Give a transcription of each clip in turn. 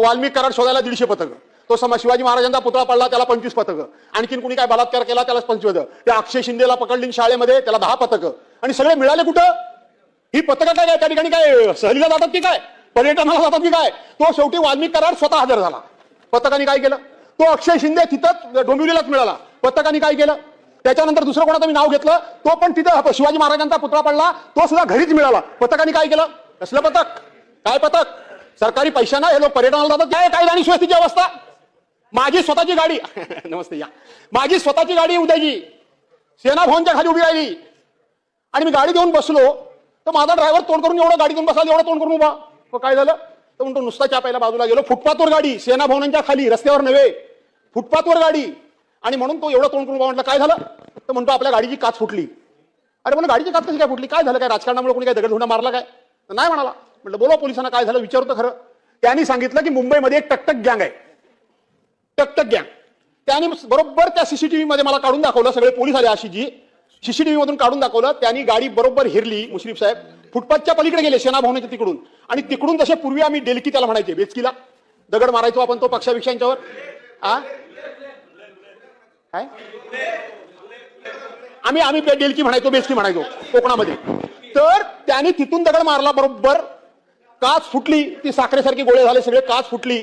तो वाल्मिक कराड शोधायला दीडशे पथक. तो समा शिवाजी महाराजांचा पुतळा पडला त्याला पंचवीस पथक. आणखीन कुणी काय बलात्कार केला त्याला पंचवीस त्या अक्षय शिंदेला पकडली शाळेमध्ये त्याला दहा पथक. आणि सगळे मिळाले कुठं? ही पथकं काय त्या ठिकाणी काय सहलीला जातात की काय? पर्यटनाला जातात की काय? तो शेवटी वाल्मिक करार स्वतः हजर झाला. पथकाने काय केलं? तो अक्षय शिंदे तिथंच डोंबिवलीलाच मिळाला. पथकाने काय केलं? त्याच्यानंतर दुसरं कोणाचं मी नाव घेतलं? तो पण तिथं शिवाजी महाराजांचा पुतळा पडला तो सुद्धा घरीच मिळाला. पथकाने काय केलं? कसलं पथक? काय पथक? सरकारी पैशाना हे लोक पर्यटनाला जातात. काय काय जाणी स्वस्तीची अवस्था? माझी स्वतःची गाडी. नमस्ते या. माझी स्वतःची गाडी उद्याची. सेना भवनच्या खाली उभी राहिली. आणि मी गाडी घेऊन बसलो तर माझा ड्रायव्हर तोंड करून एवढं गाडी घेऊन बसला एवढं तोंड करून उभा. मग काय झालं? तर म्हणतो नुसता चापायला बाजूला गेलो. फुटपाथवर गाडी सेना भवनांच्या खाली रस्त्यावर नव्हे. फुटपाथवर गाडी. आणि म्हणून तो एवढं तोंड करून उभा म्हटलं काय झालं? तर म्हणतो आपल्या गाडीची काच फुटली. अरे म्हणून गाडीची काच कशी काय फुटली? काय झालं? काय राजकारणामुळे कोणी काय दगड मारला काय? तर नाही म्हणाला. म्हटलं बोला पोलिसांना काय झालं विचारतो खरं. त्यांनी सांगितलं की मुंबईमध्ये एक टकटक गँग आहे. टकटक गँग. त्याने बरोबर त्या सीसीटीव्ही मध्ये मला काढून दाखवलं सगळे पोलीस आले अशी जी. सीसीटीव्ही मधून काढून दाखवलं त्यांनी गाडी बरोबर हिरली मुश्रीफ साहेब. फुटपाथच्या पलीकडे गेले सेना भवनाच्या तिकडून. आणि तिकडून जसे पूर्वी आम्ही डेलकी त्याला म्हणायचे बेचकीला. दगड मारायचो आपण तो पक्षापेक्षांच्यावर आ? काय? आम्ही आम्ही डेलकी म्हणायचो बेचकी म्हणायचो कोकणामध्ये. तर त्याने तिथून दगड मारला बरोबर. काच फुटली ती साखरेसारखे गोळे झाले सगळे काच फुटली.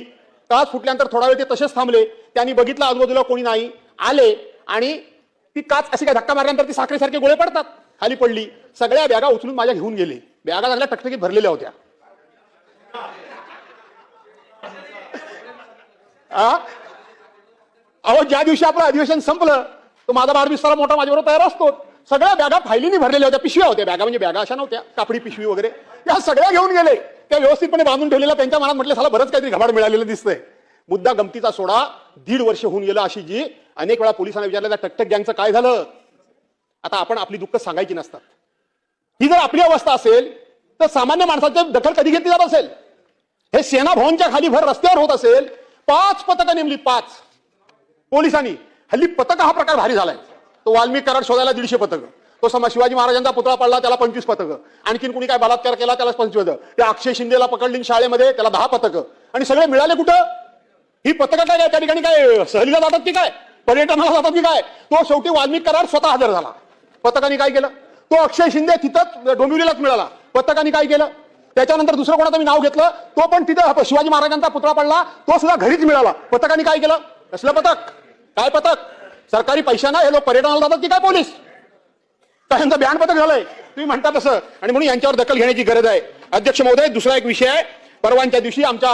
काच फुटल्यानंतर थोडा वेळ ते तसेच थांबले. त्यांनी बघितलं आजूबाजूला कोणी नाही. आले आणि ती काच अशी काय धक्का मारल्यानंतर ती साखरेसारखे गोळे पडतात. खाली पडली. सगळ्या बॅगा उचलून माझ्या घेऊन गेले. बॅगा चांगल्या टकटकीत भरलेल्या होत्या. अहो ज्या दिवशी आपलं अधिवेशन संपलं तो माझा बारबिस्तारा मोठा माझ्यावर तयार असतो. सगळ्या बॅगा फायलीने भरलेल्या होत्या पिशव्या होत्या. बॅगा म्हणजे बॅगा अशा नव्हत्या. कापडी पिशवी वगैरे. या सगळ्या घेऊन गेले. त्या व्यवस्थितपणे बांधून ठेवलेल्या त्यांच्या मनात म्हटलं साला बरंच काहीतरी घबाड मिळालेलं दिसतंय. मुद्दा गमतीचा सोडा. दीड वर्ष होऊन गेलं अशी जी अनेक वेळा पोलिसांना विचारलं त्या टकटक गँगचं काय झालं? आता आपण आपली दुःख सांगायची नसतात. ही जर आपली अवस्था असेल तर सामान्य माणसाची दखल कधी घेतली जात असेल? हे सेना भवनच्या खाली भर रस्त्यावर होत असेल पाच पथकं नेमली पाच. पोलिसांनी. हल्ली पथक हा प्रकार भारी झालाय. तो वाल्मिक करार शोधायला दीडशे पथक. तो समा शिवाजी महाराजांचा पुतळा पडला त्याला पंचवीस पथक. आणखीन कुणी काय बलात्कार केला त्याला पंचवीस त्या अक्षय शिंदेला पकडली शाळेमध्ये त्याला दहा पथक. आणि सगळे मिळाले कुठं? ही पथकं काय त्या ठिकाणी काय सहलीला जातात की काय? पर्यटनाला जातात की काय? तो शेवटी वाल्मिक करार स्वतः हजर झाला. पथकाने काय केलं? तो अक्षय शिंदे तिथंच डोंबिवलीलाच मिळाला. पथकाने काय केलं? त्याच्यानंतर दुसरं कोणाचं मी नाव घेतलं? तो पण तिथं शिवाजी महाराजांचा पुतळा पडला तो सुद्धा घरीच मिळाला. पथकाने काय केलं? कसलं पथक? काय पथक? सरकारी पैशाना हे लोक पर्यटनाला जातात की काय पोलीस? त्यांचं बॅन पथक झालंय. तुम्ही म्हणता तसं. आणि म्हणून यांच्यावर दखल घेण्याची गरज आहे. अध्यक्ष महोदय दुसरा एक विषय आहे. परवानच्या दिवशी आमच्या